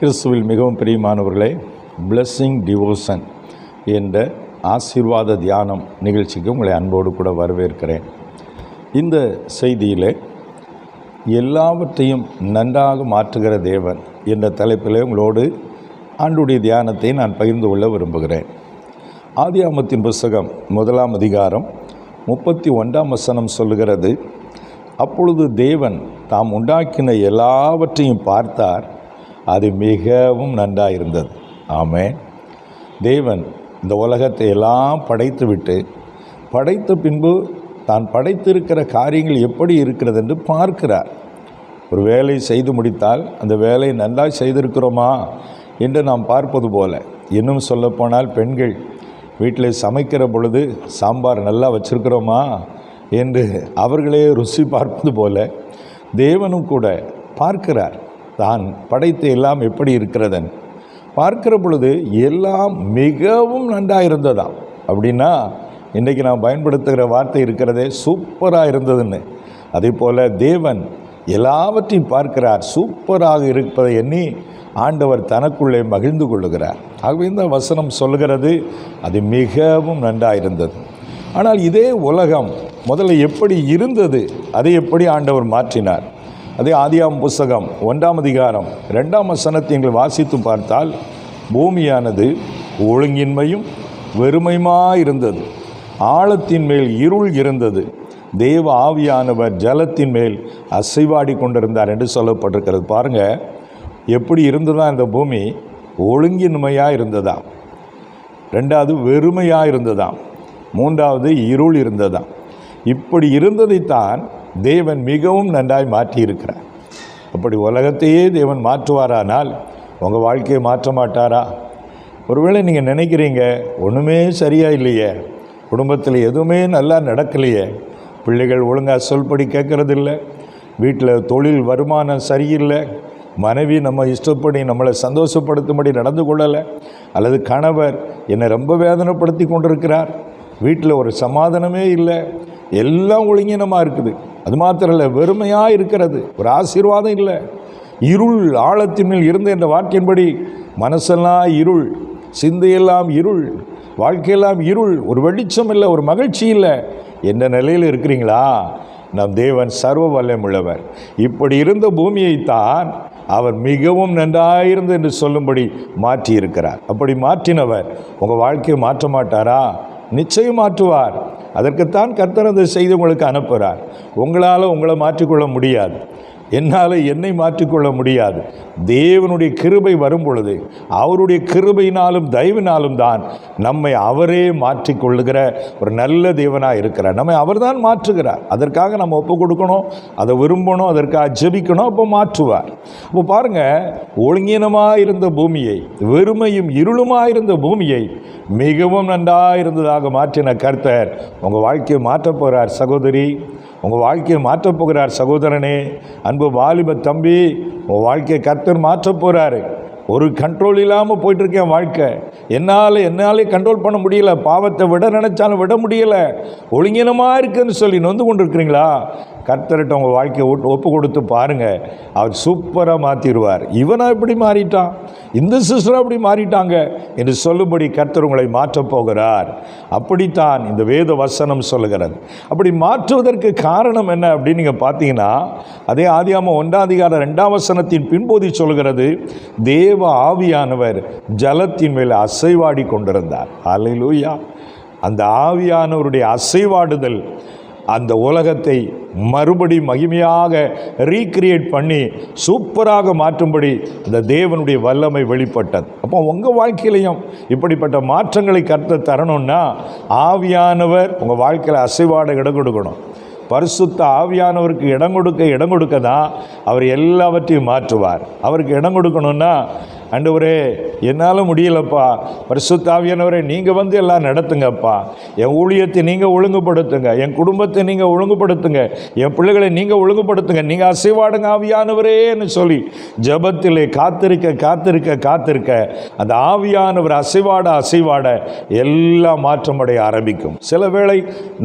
கிறிஸ்துவில் மிகவும் பிரியமானவர்களே பிளஸ்ஸிங் டிவோஷன் என்ற ஆசீர்வாத தியானம் நிகழ்ச்சிக்கு உங்களை அன்போடு கூட வரவேற்கிறேன். இந்த செய்தியில் எல்லாவற்றையும் நன்றாக மாற்றுகிற தேவன் என்ற தலைப்பில் உங்களோடு ஆண்டுடைய தியானத்தை நான் பகிர்ந்து கொள்ள விரும்புகிறேன். ஆதியாமத்தின் புஸ்தகம் முதலாம் அதிகாரம் முப்பத்தி ஒன்றாம் வசனம் சொல்லுகிறது அப்பொழுது தேவன் தாம் உண்டாக்கின எல்லாவற்றையும் பார்த்தார் அது மிகவும் நன்றாக இருந்தது ஆமேன். தேவன் இந்த உலகத்தை எல்லாம் படைத்துவிட்டு படைத்த பின்பு தான் படைத்திருக்கிற காரியங்கள் எப்படி இருக்கிறது என்று பார்க்கிறார். ஒரு வேலை செய்து முடித்தால் அந்த வேலை நன்றாக செய்திருக்கிறோமா என்று நாம் பார்ப்பது போல. இன்னும் சொல்லப்போனால் பெண்கள் வீட்டில் சமைக்கிற பொழுது சாம்பார் நல்லா வச்சிருக்கிறோமா என்று அவர்களே ருசி பார்ப்பது போல தேவனும் கூட பார்க்கிறார். தான் படைத்த எல்லாம் எப்படி இருக்கிறதன்? பார்க்கிற பொழுது எல்லாம் மிகவும் நன்றாக இருந்ததாம். அப்படின்னா இன்றைக்கி நான் பயன்படுத்துகிற வார்த்தை இருக்கிறதே சூப்பராக இருந்ததுன்னு. அதே போல் தேவன் எல்லாவற்றையும் பார்க்கிறார் சூப்பராக இருப்பதை எண்ணி ஆண்டவர் தனக்குள்ளே மகிழ்ந்து கொள்ளுகிறார். ஆகவே இந்த வசனம் சொல்கிறது அது மிகவும் நன்றாக இருந்தது. ஆனால் இதே உலகம் முதல்ல எப்படி இருந்தது அதை எப்படி ஆண்டவர் மாற்றினார்? அதே ஆதியாம் புஸ்தகம் ஒன்றாம் அதிகாரம் ரெண்டாம் வசனத்தை எங்கள் வாசித்து பார்த்தால் பூமியானது ஒழுங்கின்மையும் வெறுமையுமாய் இருந்தது ஆழத்தின் மேல் இருள் இருந்தது. தேவ ஆவியானவர் ஜலத்தின் மேல் அசைவாடி கொண்டிருந்தார் என்று சொல்லப்பட்டிருக்கிறது. பாருங்கள் எப்படி இருந்ததா இந்த பூமி? ஒழுங்கின்மையாக இருந்ததாம் ரெண்டாவது வெறுமையாக இருந்ததாம் மூன்றாவது இருள் இருந்ததாம். இப்படி இருந்ததைத்தான் தேவன் மிகவும் நன்றாய் மாற்றியிருக்கிறார். அப்படி உலகத்தையே தேவன் மாற்றுவாரானால் உங்கள் வாழ்க்கையை மாற்ற மாட்டாரா? ஒருவேளை நீங்கள் நினைக்கிறீங்க ஒன்றுமே சரியாக இல்லையே. குடும்பத்தில் எதுவுமே நல்லா நடக்கலையே. பிள்ளைகள் ஒழுங்காக சொல்படி கேட்கறதில்ல. வீட்டில் தொழில் வருமானம் சரியில்லை. மனைவி நம்ம இஷ்டப்படி நம்மளை சந்தோஷப்படுத்தும்படி நடந்து கொள்ளலை. அல்லது கணவர் என்னை ரொம்ப வேதனைப்படுத்தி கொண்டிருக்கிறார். வீட்டில் ஒரு சமாதானமே இல்லை. எல்லாம் ஒழுங்கினமாக இருக்குது. அது மாத்திரம் இல்லை வெறுமையாக இருக்கிறது. ஒரு ஆசீர்வாதம் இல்லை. இருள் ஆழத்தின் மேல் என்ற வாக்கின்படி மனசெல்லாம் இருள் சிந்தையெல்லாம் இருள் வாழ்க்கையெல்லாம் இருள் ஒரு வெளிச்சம் இல்லை ஒரு மகிழ்ச்சி இல்லை. எந்த நிலையில் இருக்கிறீங்களா? நம் தேவன் சர்வ வல்லமுள்ளவர் இப்படி இருந்த பூமியைத்தான் அவர் மிகவும் நன்றாயிருந்து என்று சொல்லும்படி மாற்றியிருக்கிறார். அப்படி மாற்றினவர் உங்கள் வாழ்க்கையை மாற்ற மாட்டாரா? நிச்சயம் மாற்றுவார். அதற்குத்தான் கர்த்தர் அந்த செய்து உங்களுக்கு அனுப்புகிறார். உங்களால் உங்களை மாற்றிக்கொள்ள முடியாது. என்னால் என்னை மாற்றிக்கொள்ள முடியாது. தேவனுடைய கிருபை வரும் பொழுது அவருடைய கிருபையினாலும் தயவினாலும் தான் நம்மை அவரே மாற்றிக்கொள்ளுகிற ஒரு நல்ல தேவனாக இருக்கிறார். நம்மை அவர்தான் மாற்றுகிறார். அதற்காக நம்ம ஒப்பு கொடுக்கணும் அதை விரும்பணும் அதற்காக ஜெபிக்கணும் அப்போ மாற்றுவார். அப்போ பாருங்கள் ஒழுங்கினமாக இருந்த பூமியை வெறுமையும் இருளுமாக இருந்த பூமியை மிகவும் நன்றாக இருந்ததாக மாற்றின கர்த்தர் உங்கள் வாழ்க்கையை மாற்றப் போகிறார் சகோதரி. உங்கள் வாழ்க்கையை மாற்றப் போகிறார் சகோதரனே அன்பு வாலிப தம்பி உங்கள் வாழ்க்கையை கர்த்தர் மாற்றப் போகிறாரு ஒரு கண்ட்ரோல் இல்லாமல் போயிட்டுருக்கேன் வாழ்க்கை. என்னால் என்னாலே கண்ட்ரோல் பண்ண முடியல. பாவத்தை விட நினச்சாலும் விட முடியலை. ஒழுங்கினமாக இருக்குன்னு சொல்லி நொந்து கொண்டு இருக்கிறீங்களா கர்த்தர்கிட்ட உங்கள் வாழ்க்கையை ஒப்பு கொடுத்து பாருங்கள் அவர் சூப்பராக மாற்றிடுவார் இவனா இப்படி மாறிட்டான். இந்த சிஸ்டர் அப்படி மாறிட்டாங்க என்று சொல்லும்படி கர்த்தர் உங்களை மாற்றப் போகிறார். அப்படித்தான் இந்த வேத வசனம் சொல்லுகிறது. அப்படி மாற்றுவதற்கு காரணம் என்ன அப்படின்னு நீங்கள் பார்த்தீங்கன்னா அதே ஆதியாம ஒன்றாம் அதிகார ரெண்டாம் வசனத்தின் பின்போதி சொல்கிறது தேவ ஆவியானவர் ஜலத்தின் மேல் அசைவாடி கொண்டிருந்தார். அலையிலூயா அந்த ஆவியானவருடைய அசைவாடுதல் அந்த உலகத்தை மறுபடி மகிமையாக ரீக்ரியேட் பண்ணி சூப்பராக மாற்றும்படி அந்த தேவனுடைய வல்லமை வெளிப்பட்டது. அப்போ உங்கள் வாழ்க்கையிலையும் இப்படிப்பட்ட மாற்றங்களை கற்று தரணும்னா ஆவியானவர் உங்கள் வாழ்க்கையில் அசைவாட இடம் கொடுக்கணும். பரிசுத்த ஆவியானவருக்கு இடம் கொடுக்க இடம் கொடுக்க தான் அவர் எல்லாவற்றையும் மாற்றுவார். அவருக்கு இடம் கொடுக்கணும்னா ஆண்டவரே என்னால் முடியலப்பா. பரிசுத்தாவியானவரே நீங்கள் வந்து எல்லாம் நடத்துங்கப்பா. என் ஊழியத்தை நீங்கள் ஒழுங்குபடுத்துங்க. என் குடும்பத்தை நீங்கள் ஒழுங்குபடுத்துங்க. என் பிள்ளைகளை நீங்கள் ஒழுங்குபடுத்துங்க. நீங்கள் அசைவாடுங்க ஆவியானவரேன்னு சொல்லி ஜபத்திலே காத்திருக்க காத்திருக்க காத்திருக்க அந்த ஆவியானவர் அசைவாட அசைவாட எல்லாம் மாற்றமடைய ஆரம்பிக்கும். சில வேளை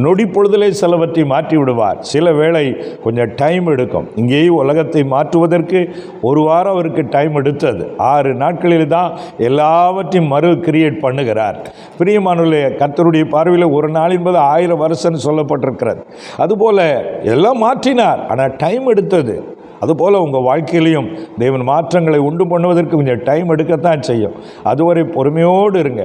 நொடி பொழுதிலே சிலவற்றை மாற்றி விடுவார். சில வேளை கொஞ்சம் டைம் எடுக்கும். இங்கேயே உலகத்தை மாற்றுவதற்கு ஒரு வாரம் அவருக்கு டைம் எடுத்தது. ஆறு நாட்களில் தான் எல்லாவற்றையும் மறு கிரியேட் பண்ணுகிறார். பிரியமானவர்களே கர்த்தருடைய பார்வையில் ஒரு நாள் என்பது ஆயிரம் வருஷம்னு சொல்லப்பட்டிருக்கிறது. அதுபோல் எல்லாம் மாற்றினார். ஆனால் டைம் எடுத்தது. அதுபோல் உங்கள் வாழ்க்கையிலையும் தேவன் மாற்றங்களை உண்டு பண்ணுவதற்கு கொஞ்சம் டைம் எடுக்கத்தான் செய்யும். அதுவரை பொறுமையோடு இருங்க.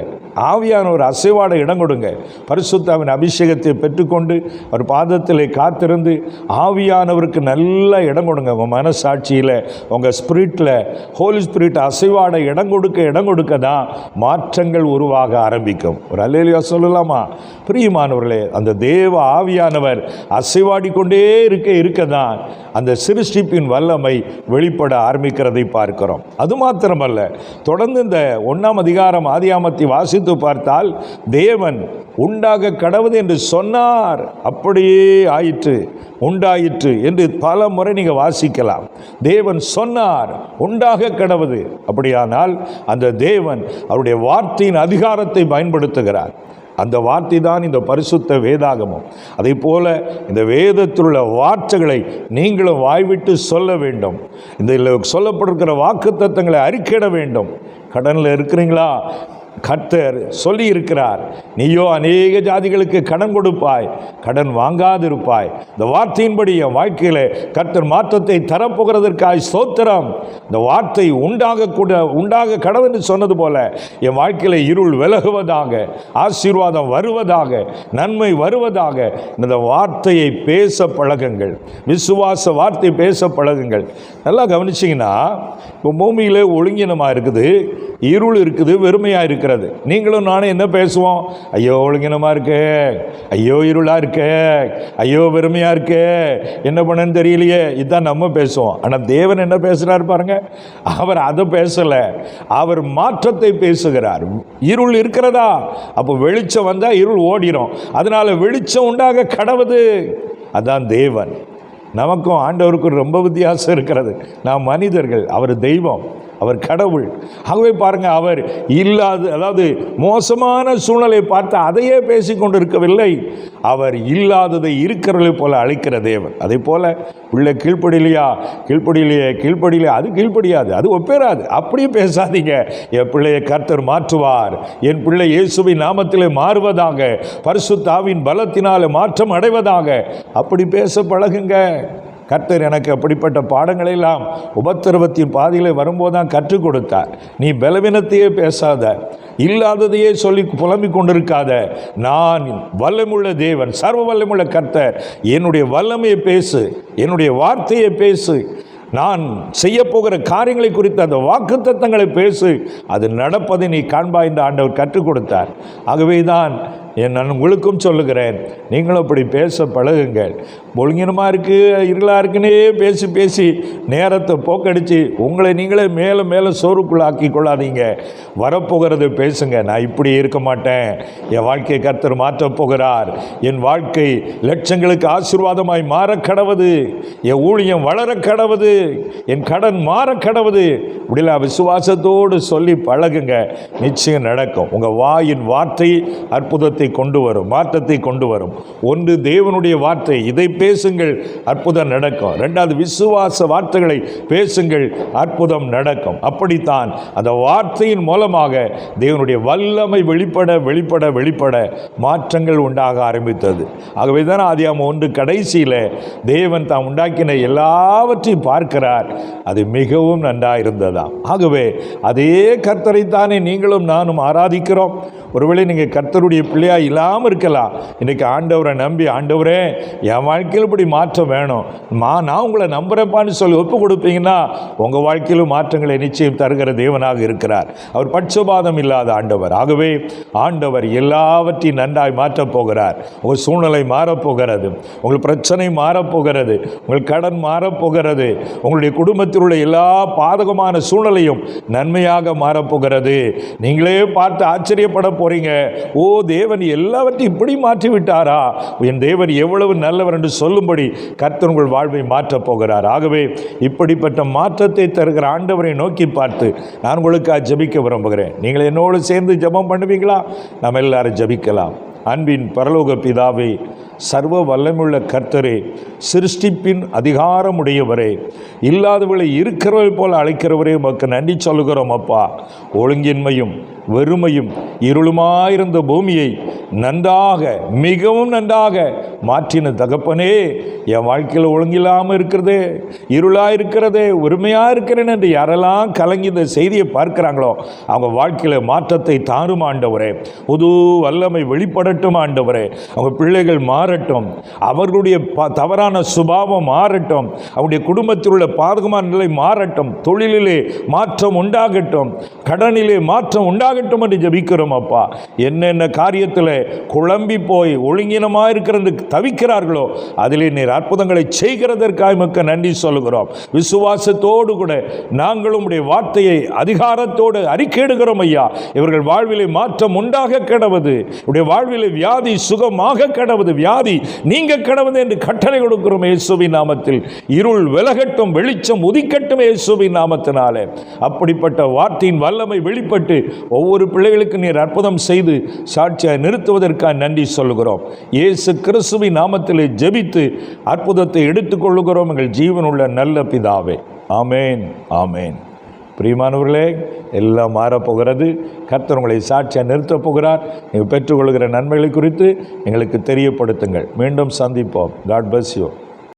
ஆவியான ஒரு அசைவாட இடம் கொடுங்க. பரிசுத்தாவின் அபிஷேகத்தை பெற்றுக்கொண்டு அவர் பாதத்தில் காத்திருந்து ஆவியானவருக்கு நல்ல இடம் கொடுங்க. உங்கள் மனசாட்சியில் உங்கள் ஸ்பிரிட்டில் ஹோலி ஸ்பிரிட் அசைவாட இடம் கொடுக்க இடம் கொடுக்க தான் மாற்றங்கள் உருவாக ஆரம்பிக்கும். ஒரு அல்லேலியா சொல்லலாமா? பிரியமானவர்களே அந்த தேவ ஆவியானவர் அசைவாடிக்கொண்டே இருக்க இருக்க தான் அந்த சிருஷ்டிப்பின் வல்லமை வெளிப்பட ஆரம்பிக்கிறதை பார்க்கிறோம். அது மாத்திரமல்ல தொடர்ந்து இந்த ஒன்றாம் அதிகாரம் ஆதியாமத்தை வாசித்து பார்த்தால் தேவன் உண்டாக கடவுது என்று சொன்னார் அப்படியே ஆயிற்று உண்டாயிற்று என்று பல முறை நீங்கள் வாசிக்கலாம். தேவன் சொன்னார் உண்டாக கடவுது அப்படியானால் அந்த தேவன் அவருடைய வார்த்தையின் அதிகாரத்தை பயன்படுத்துகிறார். அந்த வார்த்தை தான் இந்த பரிசுத்த வேதாகமம். அதே போல் இந்த வேதத்தில் உள்ள வார்த்தைகளை நீங்களும் வாய்விட்டு சொல்ல வேண்டும். இந்த சொல்லப்படுகிற சொல்லப்பட்டிருக்கிற வாக்கு தத்தங்களை அறிக்கையிட வேண்டும். கடனில் இருக்கிறீங்களா? கர்த்தர் சொல்லி இருக்கிறார் நீயோ அநேக ஜாதிகளுக்கு கடன் கொடுப்பாய் கடன் வாங்காதிருப்பாய். இந்த வார்த்தையின்படி என் வாழ்க்கையில் கர்த்தர் மாற்றத்தை தரப்போகிறதற்காய் சோத்திரம் இந்த வார்த்தை உண்டாக கூட உண்டாக கடவுன்னு சொன்னது போல என் வாழ்க்கையில் இருள் விலகுவதாக ஆசீர்வாதம் வருவதாக நன்மை வருவதாக இந்த வார்த்தையை பேச பழகுங்கள். விசுவாச வார்த்தை பேச பழகுங்கள். நல்லா கவனிச்சிங்கன்னா இப்போ பூமியில் ஒழுங்கினமாக இருக்குது இருள் இருக்குது வெறுமையாக இருக்கிறது. நீங்களும் நானும் என்ன பேசுவோம்? ஐயோ ஒழுங்கினமாக இருக்கே. ஐயோ இருளாக இருக்கே. ஐயோ வெறுமையாக இருக்கே. என்ன பண்ணன்னு தெரியலையே. இதுதான் நம்ம பேசுவோம். ஆனால் தேவன் என்ன பேசுகிறார் பாருங்க? அவர் அதை பேசலை. அவர் மாற்றத்தை பேசுகிறார். இருள் இருக்கிறதா? அப்போ வெளிச்சம் வந்தால் இருள் ஓடிடும் அதனால் வெளிச்சம் உண்டாக கடவுது. அதான் தேவன். நமக்கும் ஆண்டவருக்கும் ரொம்ப வித்தியாசம் இருக்கிறது. நாம் மனிதர்கள் அவர் தெய்வம். அவர் கடவுள். ஆகவே பாருங்க அவர் இல்லாத அதாவது மோசமான சூழ்நிலை பார்த்து அதையே பேசி கொண்டிருக்கவில்லை. அவர் இல்லாததை இருக்கிறவர்களை போல அழைக்கிற தேவன். அதே போல உள்ள கீழ்ப்படியிலையா? கீழ்ப்படியிலையே கீழ்ப்படியிலே. அது கீழ்ப்படியாது அது ஒப்பேறாது. அப்படியே பேசாதீங்க. என் பிள்ளையை கர்த்தர் மாற்றுவார். என் பிள்ளை இயேசுவின் நாமத்திலே மாறுவதாக பரிசுத்தாவின் பலத்தினாலே மாற்றம் அடைவதாக. அப்படி பேச பழகுங்க. கர்த்தர் எனக்கு அப்படிப்பட்ட பாடங்களை எல்லாம் உபத்திரவத்தின் பாதியில் வரும்போது தான் கற்றுக் கொடுத்தார். நீ பலவீனத்தையே பேசாத. இல்லாததையே சொல்லி புலம்பிக் கொண்டிருக்காத. நான் வல்லமுள்ள தேவன் சர்வ வல்லமுள்ள கர்த்தர். என்னுடைய வல்லமையை பேசு என்னுடைய வார்த்தையை பேசு. நான் செய்ய போகிற காரியங்களை குறித்த அந்த வாக்குத்தத்தங்களை பேசு. அது நடப்பதை நீ காண்பா என்று ஆண்டவர் கற்றுக் கொடுத்தார். ஆகவே தான் என் நான் உங்களுக்கும் சொல்லுகிறேன். நீங்களும் அப்படி பேச பழகுங்கள். ஒழுங்கினமாக இருக்குது இருளாக இருக்குன்னே பேசி பேசி நேரத்தை போக்கடித்து உங்களை நீங்களே மேலே மேலே சோறுக்குள்ளாக்கி கொள்ளாதீங்க. வரப்போகிறது பேசுங்க நான் இப்படி இருக்க மாட்டேன். என் வாழ்க்கையை கர்த்தர் மாற்றப் போகிறார். என் வாழ்க்கை லட்சங்களுக்கு ஆசீர்வாதமாய் மாற கடவுது. என் ஊழியம் வளர கடவுது. என் கடன் மாற கடவுது. இப்படிலாம் விசுவாசத்தோடு சொல்லி பழகுங்க. நிச்சயம் நடக்கும். உங்கள் வாயின் வார்த்தை அற்புதத்தை கொண்டு வரும் மாற்றத்தை கொண்டு வரும். ஒன்று தேவனுடைய வார்த்தை இதை பேசுங்கள் அற்புதம் நடக்கும். ரெண்டாவது விசுவாச வார்த்தைகளை பேசுங்கள் அற்புதம் நடக்கும். அப்படித்தான் அந்த வார்த்தையின் மூலமாக தேவனுடைய வல்லமை வெளிப்பட வெளிப்பட வெளிப்பட மாற்றங்கள் உண்டாக ஆரம்பித்தது. ஆகவே தான் ஆதியாம ஒன்று கடைசியில் தேவன் தாம் உண்டாக்கின எல்லாவற்றையும் பார்க்கிறார். அது மிகவும் நன்றாக இருந்ததாம் ஆகவே அதே கர்த்தரைத்தானே நீங்களும் நானும் ஆராதிக்கிறோம். ஒருவேளை நீங்கள் கர்த்தருடைய பிள்ளையாக இல்லாமல் இருக்கலாம். இன்றைக்கி ஆண்டவரை நம்பி ஆண்டவரே என் வாழ்க்கையில் இப்படி மாற்றம் வேணும். மா நான் உங்களை நம்புகிறேப்பான்னு சொல்லி ஒப்பு கொடுப்பீங்கன்னா உங்கள் வாழ்க்கையிலும் மாற்றங்களை நிச்சயம் தருகிற தேவனாக இருக்கிறார். அவர் பட்சபாதம் இல்லாத ஆண்டவர். ஆகவே ஆண்டவர் எல்லாவற்றையும் நன்றாய் மாற்றப் போகிறார். உங்கள் சூழ்நிலை மாறப்போகிறது உங்கள் பிரச்சனை மாறப்போகிறது உங்கள் கடன் மாறப்போகிறது உங்களுடைய குடும்பத்தில் உள்ள எல்லா பாதகமான சூழ்நிலையும் நன்மையாக மாறப்போகிறது நீங்களே பார்த்து ஆச்சரியப்பட போறீங்க? ஓ தேவன் எல்லாவற்றையும் இப்படி மாற்றி விட்டாரா என் தேவன் எவ்வளவு நல்லவர் என்று சொல்லும்படி கர்த்தர் உங்கள் வாழ்வை மாற்றப் போகிறார். ஆகவே இப்படிப்பட்ட மாற்றத்தை தருகிற ஆண்டவரை நோக்கி பார்த்து நான் உங்களுக்காக ஜெபிக்க விரும்புகிறேன். நீங்கள் என்னோடு சேர்ந்து ஜெபம் பண்ணுவீங்களா? நம்ம எல்லாரும் ஜெபிக்கலாம். அன்பின் பரலோக பிதாவே சர்வ வல்லமுள்ள கர்த்தரே சிருஷ்டிப்பின் அதிகாரமுடையவரே இல்லாதவர்களை இருக்கிறவரை போல அழைக்கிறவரே உமக்கு நன்றி சொல்லுகிறோம் அப்பா. ஒழுங்கின்மையும் வெறுமையும் இருளுமாயிருந்த பூமியை நன்றாக மிகவும் நன்றாக மாற்றின தகப்பனே என் வாழ்க்கையில் ஒழுங்கில்லாமல் இருக்கிறதே இருளாக இருக்கிறதே உரிமையாக இருக்கிறேன் என்று யாரெல்லாம் கலங்கி இந்த செய்தியை பார்க்குறாங்களோ அவங்க வாழ்க்கையில் மாற்றத்தை தாரும் ஆண்டவரே. புது வல்லமை வெளிப்படட்டும் ஆண்டவரே. அவங்க பிள்ளைகள் மாறட்டும். அவர்களுடைய ப- தவறான சுபாவம் மாறட்டும். அவருடைய குடும்பத்தில் உள்ள பாதகமான நிலை மாறட்டும். தொழிலிலே மாற்றம் உண்டாகட்டும். கடனிலே மாற்றம் உண்டாகட்டும் என்று ஜபிக்கிறோம் அப்பா. என்னென்ன காரியத்தில் குழம்பி போய் ஒழுங்கினமாக இருக்கிறது தவிக்கிறார்களோ அதிலே நீர் அற்புதங்களை செய்கிறதற்காய் மக்க நன்றி சொல்லுகிறோம். விசுவாசத்தோடு கூட நாங்களும் உடைய வார்த்தையை அதிகாரத்தோடு அறிக்கையிடுகிறோம் ஐயா. இவர்கள் வாழ்விலை மாற்றம் உண்டாக கிடவது உடைய வாழ்விலை வியாதி சுகமாக கிடவது வியாதி நீங்க கிடவது என்று கட்டளை கொடுக்கிறோம் இயேசுவின் நாமத்தில். இருள் விலகட்டும் வெளிச்சம் உதிக்கட்டும் இயேசுவின் நாமத்தினாலே. அப்படிப்பட்ட வார்த்தையின் வல்லமை வெளிப்பட்டு ஒவ்வொரு பிள்ளைகளுக்கு நீர் அற்புதம் செய்து சாட்சியை நிறுத்துவதற்காக நன்றி சொல்லுகிறோம். இயேசு கிறிஸ்து இயேசுவின் நாமத்திலே ஜெபித்து அற்புதத்தை எடுத்துக்கொள்ளுகிறோம் எங்கள் ஜீவனுள்ள நல்ல பிதாவே. ஆமேன் ஆமேன். பிரியமானவர்களே எல்லாம் மாறப்போகிறது. கர்த்தர் உங்களை சாட்சியாக நிறுத்தப் போகிறார். நீங்கள் பெற்றுக்கொள்கிற நன்மைகளை குறித்து எங்களுக்கு தெரியப்படுத்துங்கள். மீண்டும் சந்திப்போம். God bus you